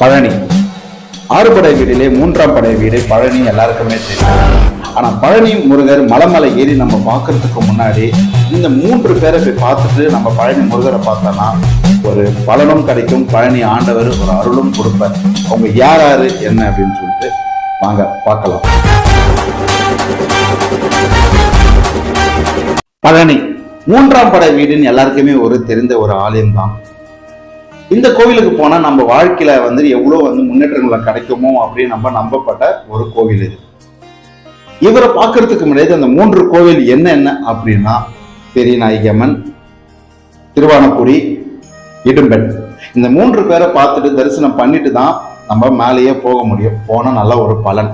பழனி. ஆறுபடை வீடிலே மூன்றாம் படை வீடு பழனி எல்லாருக்குமே தெரியும். ஆனா பழனி முருகர் மலைமலை ஏறி நம்ம பார்க்கறதுக்கு முன்னாடி இந்த மூன்று பேரை போய் பார்த்துட்டு நம்ம பழனி முருகரை பார்த்தோம்னா ஒரு பலனும் கிடைக்கும் பழனி ஆண்டவர் ஒரு அருளும் கொடுப்பார். அவங்க யார் யாரு என்ன அப்படின்னு சொல்லிட்டு வாங்க பார்க்கலாம். பழனி. மூன்றாம் படை வீடுன்னு எல்லாருக்குமே ஒரு தெரிந்த ஒரு ஆலயம் தான் இந்த கோவிலுக்கு போனா நம்ம வாழ்க்கையில வந்து எவ்வளவு வந்து முன்னேற்றங்களை கிடைக்குமோ அப்படின்னு நம்ம நம்பப்பட்ட ஒரு கோவில் இது. இவரை பார்க்கறதுக்கு முன்னாடி அந்த மூன்று கோவில் என்ன என்ன அப்படின்னா பெரிய நாயகம்மன் திருவானக்குடி இடும்பெண். இந்த மூன்று பேரை பார்த்துட்டு தரிசனம் பண்ணிட்டு தான் நம்ம மேலேயே போக முடியும். போனால் நல்ல ஒரு பலன்.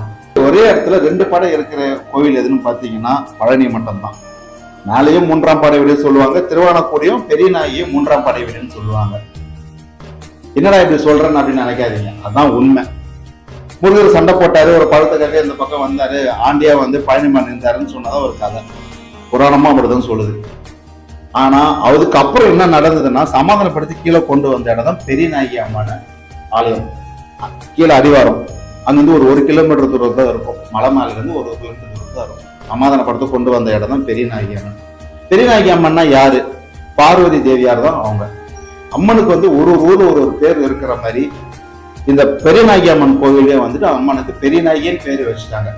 ஒரே இடத்துல ரெண்டு படம் இருக்கிற கோவில் எதுன்னு பார்த்தீங்கன்னா பழனி மட்டும்தான். மேலேயும் மூன்றாம் படை வீடு சொல்லுவாங்க திருவானக்குடியும் பெரிய நாயகியும் மூன்றாம் படை வீடுன்னு சொல்லுவாங்க. என்னடா இப்படி சொல்றேன்னு அப்படின்னு நினைக்காதீங்க. அதான் உண்மை. முருகர் சண்டை போட்டாரு ஒரு பழத்தை கட்டி இந்த பக்கம் வந்தாரு ஆண்டியா வந்து பழனி பண்ணிருந்தாருன்னு சொன்னதான் ஒரு கதை. புராணமா அப்படிதான் சொல்லுது. ஆனா அதுக்கு அப்புறம் என்ன நடந்ததுன்னா சமாதானப்படுத்தி கீழே கொண்டு வந்த இடம் தான் பெரிய நாயகி அம்மான ஆலயம். கீழே அடிவாரம். அங்கிருந்து ஒரு ஒரு கிலோமீட்டர் தூரம் தான் இருக்கும். மலை மேல ஒரு கிலோமீட்டர் தூரம் தான் இருக்கும். சமாதானப்படுத்தி கொண்டு வந்த இடம் தான் பெரிய நாயகி அம்மன். பெரிய நாயகி அம்மன்னா யாரு? பார்வதி தேவியார் தான் அவங்க. அம்மனுக்கு வந்து ஒரு ஒரு ஊர்ல ஒரு ஒரு பேர் இருக்கிற மாதிரி இந்த பெரியநாயகி அம்மன் கோவிலே வந்துட்டு அம்மனுக்கு பெரியநாயகின்னு பேர் வச்சுட்டாங்க.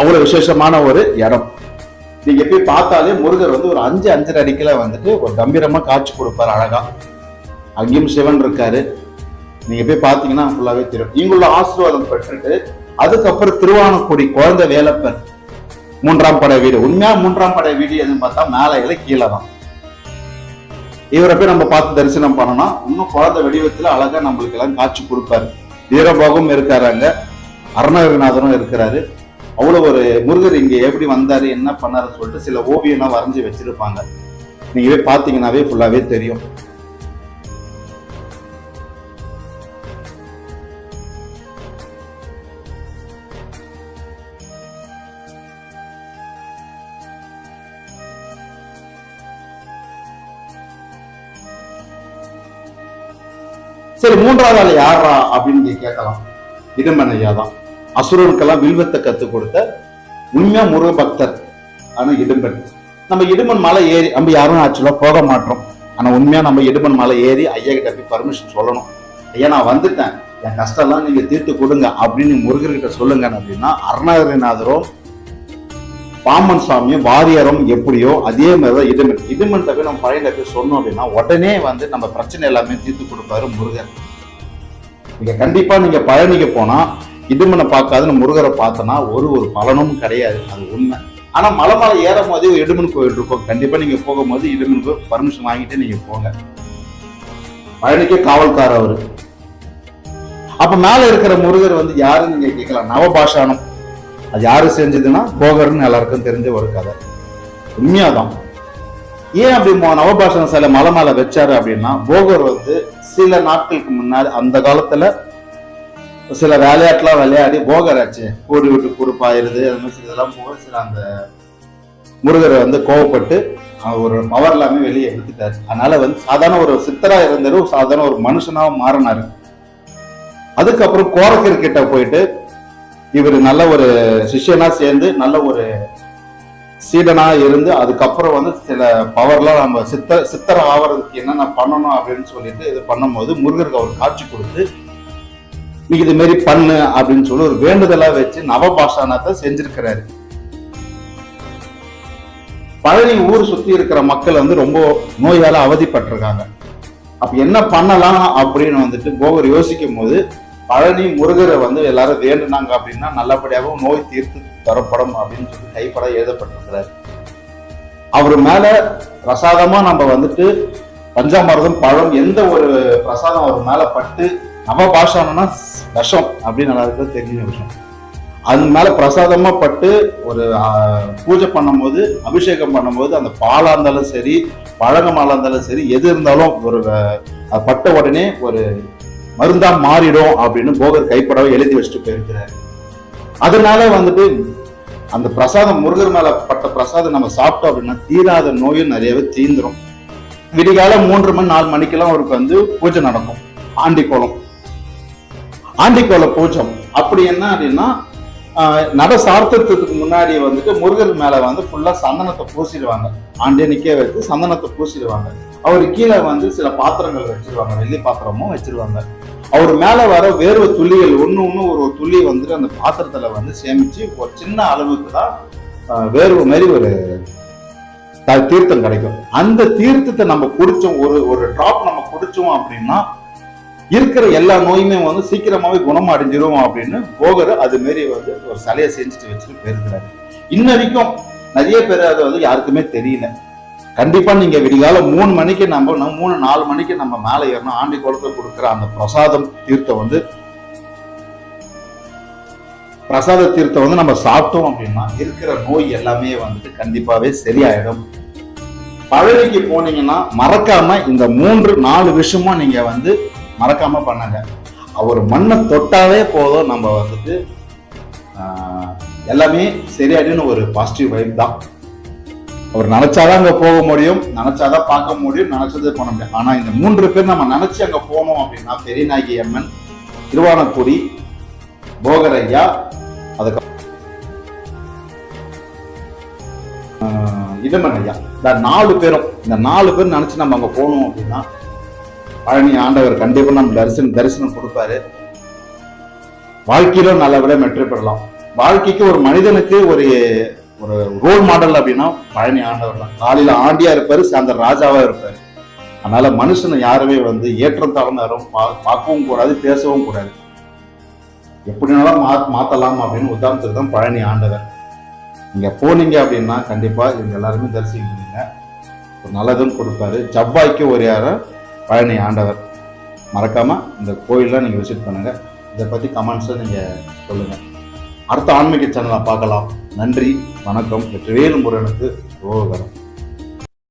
அவ்வளவு விசேஷமான ஒரு இடம். நீங்க போய் பார்த்தாலே முருகர் வந்து ஒரு அஞ்சு அஞ்சரை அடிக்கல வந்துட்டு ஒரு கம்பீரமா காட்சி கொடுப்பாரு அழகா. அங்கேயும் சிவன் இருக்காரு. நீங்க போய் பார்த்தீங்கன்னா ஃபுல்லாவே தெரியும். இங்குள்ள ஆசீர்வாதம் பெற்றுட்டு அதுக்கப்புறம் திருவானக்குடி குழந்தை வேலப்பன் மூன்றாம் படை வீடு. உண்மையா மூன்றாம் படை வீடு எதுன்னு பார்த்தா மேலே கீழே தான் இவரை போய் நம்ம பார்த்து தரிசனம் பண்ணோம்னா இன்னும் குழந்தை வடிவத்துல அழகா நம்மளுக்கு எல்லாம் காட்சி கொடுப்பாரு. வீரபாகவும் இருக்காரு அங்க. அருணகிரிநாதரும் இருக்கிறாரு. அவ்வளவு ஒரு முருகர் இங்க எப்படி வந்தாரு என்ன பண்ணாருன்னு சொல்லிட்டு சில ஓவியம்லாம் வரைஞ்சி வச்சிருப்பாங்க. நீங்க போய் பாத்தீங்கன்னாவே ஃபுல்லாவே தெரியும். சரி மூன்றாவது ஆள் யாரா அப்படின்னு நீங்க கேட்கலாம். இடுமன் ஐயா தான் அசுரனுக்கெல்லாம் வில்வத்தை கத்து கொடுத்த உண்மையா முருக பக்தர் ஆனா இடும்பன். நம்ம இடுமன் மலை ஏறி நம்ம யாரும் ஆக்சுவலா போக மாட்டோம். ஆனா உண்மையா நம்ம இடுமன் மலை ஏறி ஐயா கிட்ட போய் பர்மிஷன் சொல்லணும். ஐயா நான் வந்துட்டேன். என் கஷ்டம்லாம் நீங்க தீர்த்து கொடுங்க அப்படின்னு முருகர்கிட்ட சொல்லுங்க அப்படின்னா அருணகிரிநாதரும் பாமன் சாமியும் வாரியாரும் எப்படியோ அதே மாதிரி. தான் இடுமன் இடுமன் தவிர நம்ம பழைய போய் சொன்னோம் அப்படின்னா உடனே வந்து நம்ம பிரச்சனை எல்லாமே தீர்த்து கொடுப்பாரு முருகர். நீங்க கண்டிப்பா நீங்க பழனிக்கு போனா இதுமனை பார்க்காதுன்னு முருகரை பார்த்தோம்னா ஒரு ஒரு பலனும் கிடையாது. அது உண்மை. ஆனா மலை மலை ஏறும் போதே ஒரு இடுமன் கோயில் இருக்கும். கண்டிப்பா நீங்க போகும்போது இடுமனுக்கு பர்மிஷன் வாங்கிட்டு நீங்க போங்க. பழனிக்கே காவல்கார் அவரு. அப்ப மேல இருக்கிற முருகர் வந்து யாருன்னு நீங்க கேட்கலாம். நவபாஷானம் அது யாரு செஞ்சதுன்னா போகர்னு எல்லாருக்கும் தெரிஞ்ச ஒரு கதை. உண்மையாதான். ஏன் அப்படி மொ- நவபாஷண மலை மேல வச்சாரு அப்படின்னா போகர் வந்து சில நாட்களுக்கு முன்னாடி அந்த காலத்துல சில விளையாட்டுலாம் விளையாடி போகர் ஆச்சு. கூடு விட்டு குறுப்பாயிருது அது மாதிரி சில இதெல்லாம் போக சில அந்த முருகரை வந்து கோவப்பட்டு அவர் ஒரு பவர் எல்லாமே வெளியே எடுத்துட்டாரு. அதனால வந்து சாதாரண ஒரு சித்தரா இருந்தாரு சாதாரண ஒரு மனுஷனா மாறினாரு. அதுக்கப்புறம் கோரக்கர் கிட்ட போயிட்டு இவர் நல்ல ஒரு சிஷ்யனா சேர்ந்து நல்ல ஒரு சீடனா இருந்து அதுக்கப்புறம் வந்து சில பவர்லாம் நம்ம சித்த சித்தர் ஆவறதுக்கு என்னென்ன பண்ணணும் அப்படின்னு சொல்லிட்டு இது பண்ணும்போது முருகருக்கு அவர் காட்சி கொடுத்து நீ இது மாரி பண்ணு அப்படின்னு சொல்லி ஒரு வேண்டுதலா வச்சு நவபாஷானத்தை செஞ்சிருக்கிறாரு. பழனி ஊர் சுத்தி இருக்கிற மக்கள் வந்து ரொம்ப நோயால அவதிப்பட்டிருக்காங்க. அப்ப என்ன பண்ணலாம் அப்படின்னு வந்துட்டு போகர் யோசிக்கும் போது பழனி முருகரை வந்து எல்லாரும் வேண்டுனாங்க அப்படின்னா நல்லபடியாகவும் நோய் தீர்த்து தரப்படும் அப்படின்னு சொல்லி கைப்பட எழுதப்பட்டிருக்கிறார். அவர் மேல பிரசாதமா நம்ம வந்துட்டு பஞ்சாமிரதம் பழம் எந்த ஒரு பிரசாதம் அவர் மேல பட்டு நம்ம பாஷானா விஷம் அப்படின்னு எல்லாருக்கும் தெரிஞ்ச விஷயம் அது மேல பிரசாதமா பட்டு ஒரு பூஜை பண்ணும்போது அபிஷேகம் பண்ணும்போது அந்த பாலா இருந்தாலும் சரி பழங்கமாலா இருந்தாலும் சரி எது இருந்தாலும் ஒரு பட்ட உடனே ஒரு மருந்தா மாறிடும் அப்படின்னு போகர் கைப்படவை எழுதி வச்சுட்டு போயிருக்கிறாரு. அதனால வந்துட்டு அந்த பிரசாதம் முருகர் மேல பட்ட பிரசாதம் நம்ம சாப்பிட்டோம் அப்படின்னா தீராத நோயும் நிறையவே தீந்துரும். விடிகால மூன்று மணி நாலு மணிக்கெல்லாம் அவருக்கு வந்து பூஜை நடக்கும். ஆண்டிக்கோலம் ஆண்டிக்கோல பூஜம் அப்படி என்ன அப்படின்னா நட சார்த்தத்துக்கு முன்னாடி வந்துட்டு முருகர் மேல வந்து ஃபுல்லா சந்தனத்தை பூசிடுவாங்க. ஆண்டே வச்சு சந்தனத்தை பூசிடுவாங்க. அவர் கீழே வந்து சில பாத்திரங்கள் வச்சிருவாங்க. வெள்ளி பாத்திரமும் வச்சிருவாங்க. அவர் மேல வர வேர்வை துளிகள் ஒண்ணு ஒன்று ஒரு ஒரு துளி வந்துட்டு அந்த பாத்திரத்துல வந்து சேமிச்சு ஒரு சின்ன அளவுக்கு தான் வேர்வை மாதிரி ஒரு தீர்த்தம் கிடைக்கும். அந்த தீர்த்தத்தை நம்ம குடித்தோம் ஒரு ஒரு ட்ராப் நம்ம குடித்தோம் அப்படின்னா இருக்கிற எல்லா நோயுமே வந்து சீக்கிரமாவே குணம் அடைஞ்சிரும் அப்படின்னு போகர் அது மாரி வந்து ஒரு சிலையை செஞ்சுட்டு வச்சுட்டு போயிருக்கிறாரு. இன்ன வரைக்கும் நிறைய பேர் அது வந்து யாருக்குமே தெரியல. கண்டிப்பா நீங்க விடிகால மூணு மணிக்கு நம்ம மூணு நாலு மணிக்கு நம்ம மேலே ஏறணும். ஆண்டி குளத்தை கொடுக்குற அந்த பிரசாதம் தீர்த்தம் வந்து பிரசாத தீர்த்தம் வந்து நம்ம சாப்பிட்டோம் அப்படின்னா இருக்கிற நோய் எல்லாமே வந்துட்டு கண்டிப்பாவே சரியாயிடும். பழனிக்கு போனீங்கன்னா மறக்காம இந்த மூன்று நாலு விஷயமும் நீங்க வந்து மறக்காம பண்ணுங்க. அவர் மண்ணை தொட்டாலே போதும் நம்ம வந்துட்டு ஆஹ், எல்லாமே சரியாயிடுன்னு ஒரு பாசிட்டிவ் வைப் தான். அவர் நினைச்சாதான் அங்க போக முடியும் நினைச்சாதான் பார்க்க முடியும் நினைச்சதே பண்ண முடியும் ஆனா இந்த மூன்று பேர் நம்ம நினைச்சு அங்க போனோம் அப்படின்னா பெரியநாயகி அம்மன் திருவானக்குடி போகரையா அதுக்கு ஆஹ், ஐயா இந்த நாலு பேரும் இந்த நாலு பேர் நினைச்சு நம்ம அங்க போனோம் அப்படின்னா பழனி ஆண்டவர் கண்டிப்பா நம்ம தரிசனம் தரிசனம் கொடுப்பாரு. வாழ்க்கையிலும் நல்ல வெற்றி பெறலாம். வாழ்க்கைக்கு ஒரு மனிதனுக்கு ஒரு ஒரு ரோல் மாடல் அப்படின்னா பழனி ஆண்டவர் தான். காலையில ஆண்டியா இருப்பாரு சாயந்தரம் ராஜாவா இருப்பாரு. அதனால மனுஷனை யாருமே வந்து ஏற்றம் தாழ்ந்த யாரும் பா- பார்க்கவும் கூடாது பேசவும் கூடாது. எப்படினாலும் மா மாத்தலாம் அப்படின்னு உதாரணத்துக்கு தான் பழனி ஆண்டவர். நீங்கள் போனீங்க அப்படின்னா கண்டிப்பா இவங்க எல்லாருமே தரிசிக்கிறீங்க ஒரு நல்லதும் கொடுப்பாரு. செவ்வாய்க்கு ஒரு யாரும் பழனி ஆண்டவர். மறக்காமல் இந்த கோயிலெலாம் நீங்கள் விசிட் பண்ணுங்கள் இதை பற்றி கமெண்ட்ஸை நீங்கள் சொல்லுங்கள் அடுத்த ஆன்மீக சேனலை பார்க்கலாம். நன்றி வணக்கம். வெற்றிவேல் முருகனுக்கு ரோகரம்